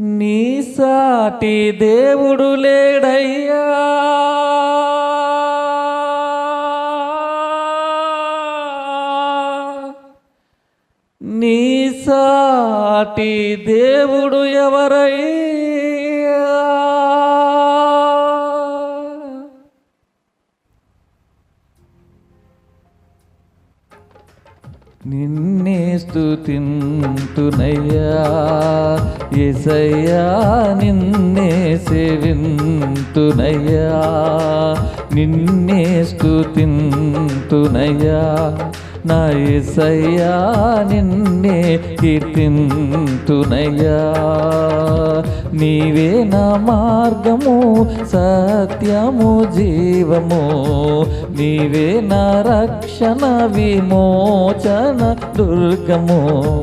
నీ సాటి దేవుడు లేడయ్యా. నీ సాటి దేవుడు ఎవరయ్యా? నిన్న స్తుతింతునయ్యా ఎసయ్యా నిన్నే సేవింతునయ్యా. నిన్నే స్థుతింతునయ్యా నా ఎసయ్యా నిన్నే కీర్తింతునయ్యా. నీవే నా మార్గము సత్యము జీవము. నీవే నా రక్షణ విమోచన దుర్గము.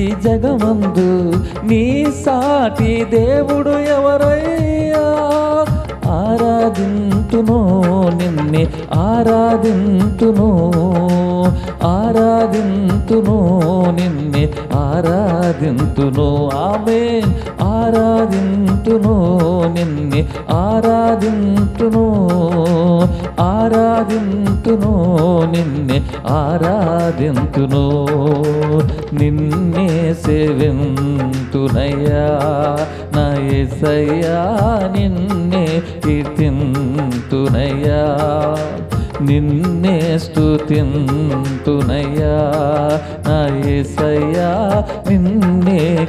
ఈ జగమందు నీ సాటి దేవుడు ఎవరయ్యా? ఆరాధింతును నిన్నే ఆరాధింతును ఆరాధింతును నిన్నే ఆరాధింతును. ఆమె ఆరాధింతును నిన్నే ఆరాధింతును ఆరాధింతును నిన్నే ఆరాధింతును నిన్నే సేవింతునయ్యా. నా ఎసయ్యా నిన్నే కీర్తింతునయ్యా. నిన్నే స్తుతింతునయ్యా. నా ఎసయ్యా నిన్నే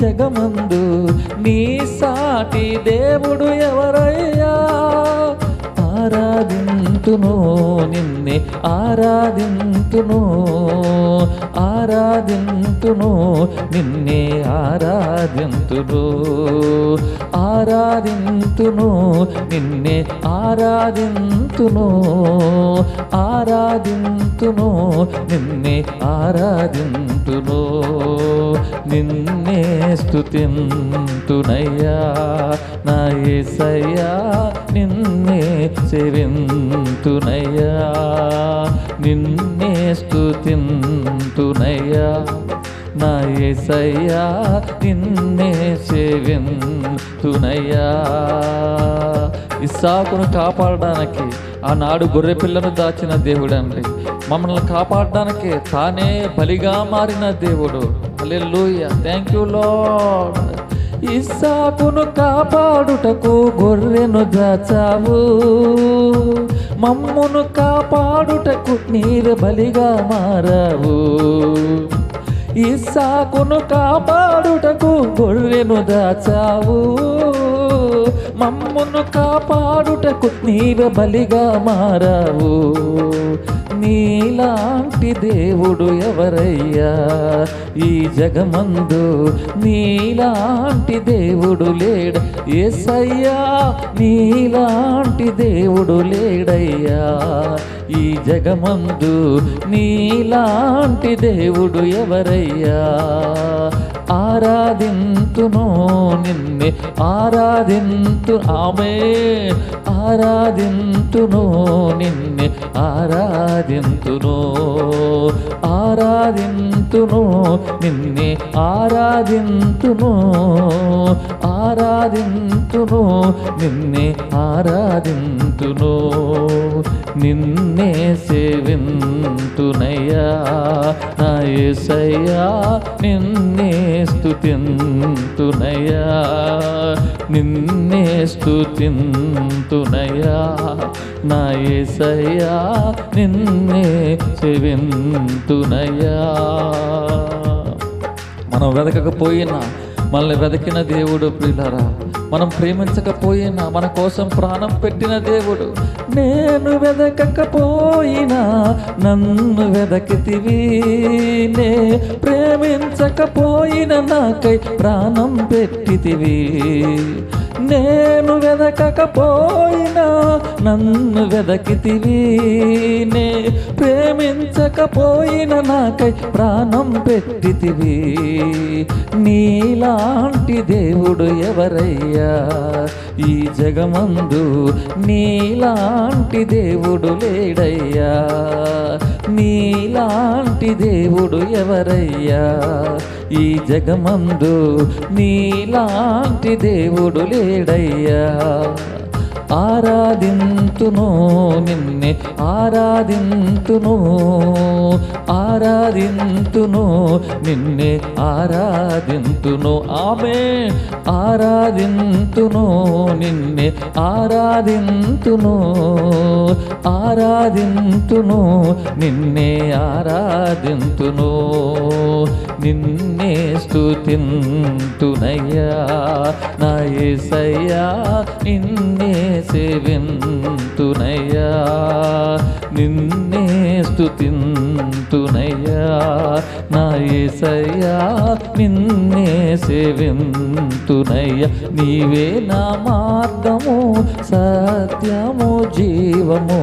జగమందు నీ సాటి దేవుడు ఎవరయ్యా? ఆరాధింతును నిన్నే ఆరాధింతును ఆరాధింతును నిన్నే ఆరాధింతును ఆరాధింతును నిన్నే ఆరాధింతును ఆరాధింతు ఆరాధింతును నిన్నే ఆరాధింతును. నిన్నే స్థుతింతునయ్యా నా యేసయ్యా నిన్నే సేవింతునయ్యా నిన్నే స్థుతింతునయ్యా నా యేసయ్యా నిన్నే సేవింతునయ్యా ఇస్సాకును కాపాడడానికి ఆనాడు గొర్రె పిల్లను దాచిన దేవుడండి. మమ్మల్ని కాపాడడానికి తానే బలిగా మారిన దేవుడు. హల్లెలూయా. థ్యాంక్ యూ లాడ్ ఇస్సాకును కాపాడుటకు గొర్రెను దాచావు. మమ్మును కాపాడుటకు నీరు బలిగా మారావు. ఇస్సాకును కాపాడుటకు గొర్రెను దాచావు. మమ్మును కాపాడుటకు నీరు బలిగా మారావు. నీలాంటి దేవుడు ఎవరయ్యా? ఈ జగమందు నీలాంటి దేవుడు లేడ. ఏసయ్యా నీలాంటి దేవుడు లేడయ్యా. ఈ జగమందు నీలాంటి దేవుడు ఎవరయ్యా? ఆరాధింతును నిన్నే. ఆరాధింతు ఆమె ఆరాధింతును నిన్నే. ఆరాధింతును ఆరాధింతును నిన్నే. ఆరాధింతును ఆరాధింతును నిన్నే. ఆరాధింతును నిన్నే సేవింతునయ్యా. నా యేసయ్యా నిన్నే స్తుతింతునయ్యా నిన్నే స్తుతింతునయ్యా నా ఏసయ్యా నిన్నే చెవింతునయా మనం వెతకకపోయినా మనల్ని వెతికిన దేవుడు ప్రియులరా మనం ప్రేమించకపోయినా మన కోసం ప్రాణం పెట్టిన దేవుడు నేను వెదకకపోయినా నన్ను వెదకితివి. నే ప్రేమించకపోయినా నాకై ప్రాణం పెట్టితివి. నేను వెదకపోయినా నన్ను వెదకితివి నే ప్రేమించకపోయినా నాకై ప్రాణం పెట్టితివి. నీలాంటి దేవుడు ఎవరయ్యా? ఈ జగమందు నీలాంటి దేవుడు లేడయ్యా. నీలాంటి దేవుడు ఎవరయ్యా? ఈ జగమందు నీలాంటి దేవుడు లేడయ్యా. ఆరాధింతును నిన్నే ఆరాధింతును ఆరాధింతును నిన్నే ఆరాధింతును ఆమె ఆరాధింతును నిన్నే ఆరాధింతును ఆరాధింతును నిన్నే ఆరాధింతును. నిన్నే స్థుతింతునయ్యా నా యేసయ్యా నిన్నే సేవింతునయ్యా. నిన్నే స్థుతింతునయ్యా నా యేసయ్యా నిన్నే సేవింతునయ్యా. నీవే నా మార్గము సత్యము జీవము.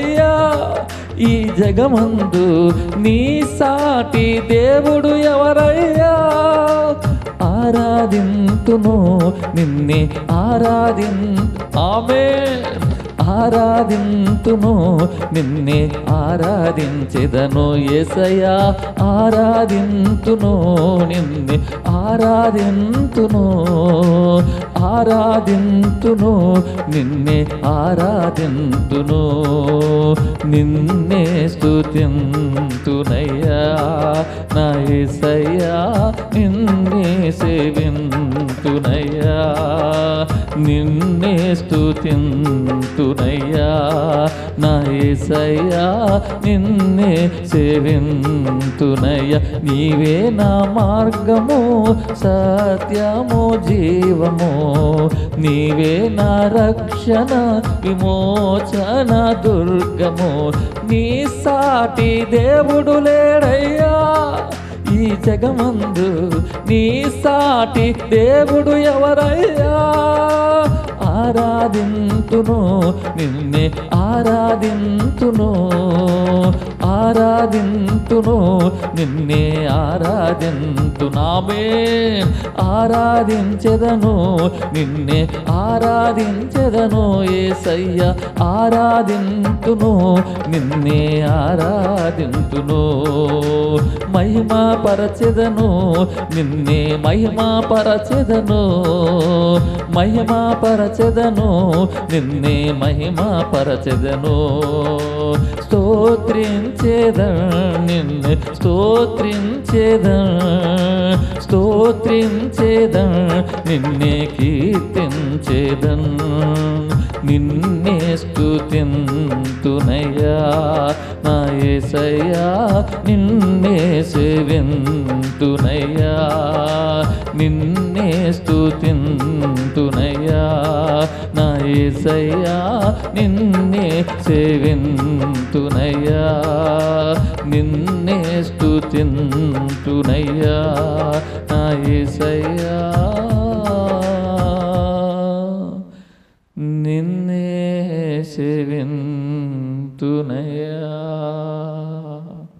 ఈ జగమందు నీ సాటి దేవుడు ఎవరయ్యా? ఆరాధింతును నిన్నే ఆరాధిం ఆమె ఆరాధింతును నిన్నే ఆరాధించెదను ఏసయ్యా. ఆరాధింతును నిన్నే ఆరాధింతును. ఆరాధింతును నిన్నే ఆరాధింతును నిన్నే స్తుతింతునయ్యా. నా ఏసయ్యా నిన్నే సేవింతునయ్యా. నిన్నే స్థుతింతునయ్యా నా నిన్నే సేవింతునయ్యా. నీవే నా మార్గము సత్యము జీవము. నీవే నా రక్షణ విమోచన దుర్గము. నీ సాటి దేవుడు లేడయ్యా. ఈ జగమందు నీ సాటి దేవుడు ఎవరయ్యా? ఆరాధింతును నిన్నే ఆరాధింతును. ఆరాధింతును నిన్నే ఆరాధింతునామే ఆరాధించెదను నిన్నే ఆరాధించెదను ఏసయ్య ఆరాధింతును నిన్నే ఆరాధింతును. మహిమా పరచెదను నిన్నే మహిమా పరచెదను మహిమా పరచెదను నిన్నే మహిమా పరచెదను స్తోత్రించే స్తోత్రించేద నిన్ను స్తోత్రించేదా స్తోత్రించేదా నిన్నే కీర్తించేదన్ నిన్నే స్తుతింతునయ్యా నా యేసయ్యా నిన్నే సేవింతునయ్యా నిన్నే స్తుతింతునయ్యా నా యేసయ్యా నిన్నే సేవింతునయ్యా నిన్నే స్తుతింతునయ్యా నా యేసయ్యా నిన్నే సేవింతునయ్యా.